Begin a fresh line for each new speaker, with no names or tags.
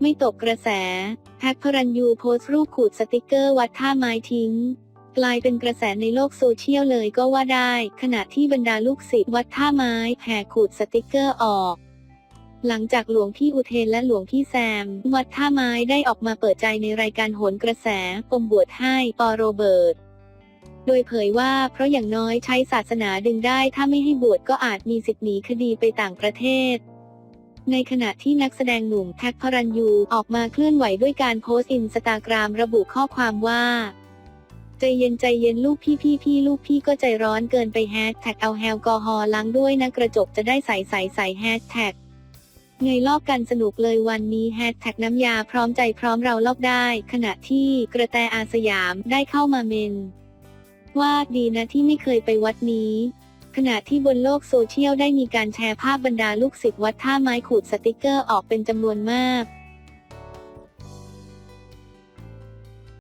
ไม่ตกกระแส แท็กพระรันยูโพสต์รูปขูดสติกเกอร์วัดท่าไม้ทิ้ง กลายเป็นกระแสในโลกโซเชียลเลยก็ว่าได้ ขณะที่บรรดาลูกศิษย์วัดท่าไม้แห่ขูดสติกเกอร์ออก หลังจากหลวงพี่อุเทนและหลวงพี่แซม วัดท่าไม้ได้ออกมาเปิดใจในรายการโหนกระแสปมบวชให้ปอโรเบิร์ตโดยเผยว่าเพราะอย่างน้อยใช้ศาสนาดึงได้ถ้าไม่ให้บวชก็อาจมีสิทธิ์หนีคดีไปต่างประเทศ ในขณะที่นักแสดงหนุ่มแท็กพรันยูออกมาเคลื่อนไหวด้วยการโพสต์อินสตาแกรมระบุข้อความว่าใจเย็นใจเย็นลูกพี่พี่พี่ลูกพี่ก็ใจร้อนเกินไปแฮชแท็กเอาแอลกอฮอล์ล้างด้วยนะกระจกจะได้ใสใสใสแฮชแท็กไงลอกกันสนุกเลยวันนี้แฮชแท็กน้ำยาพร้อมใจพร้อมเราลอกได้ ขณะที่กระแตอาสยามได้เข้ามาเมน ว่าดีนะที่ไม่เคยไปวัดนี้ ขณะที่บนโลกโซเชียลได้มีการแชร์ภาพบรรดาลูกศิษย์วัดท่าไม้ขูดสติกเกอร์ออกเป็นจำนวนมาก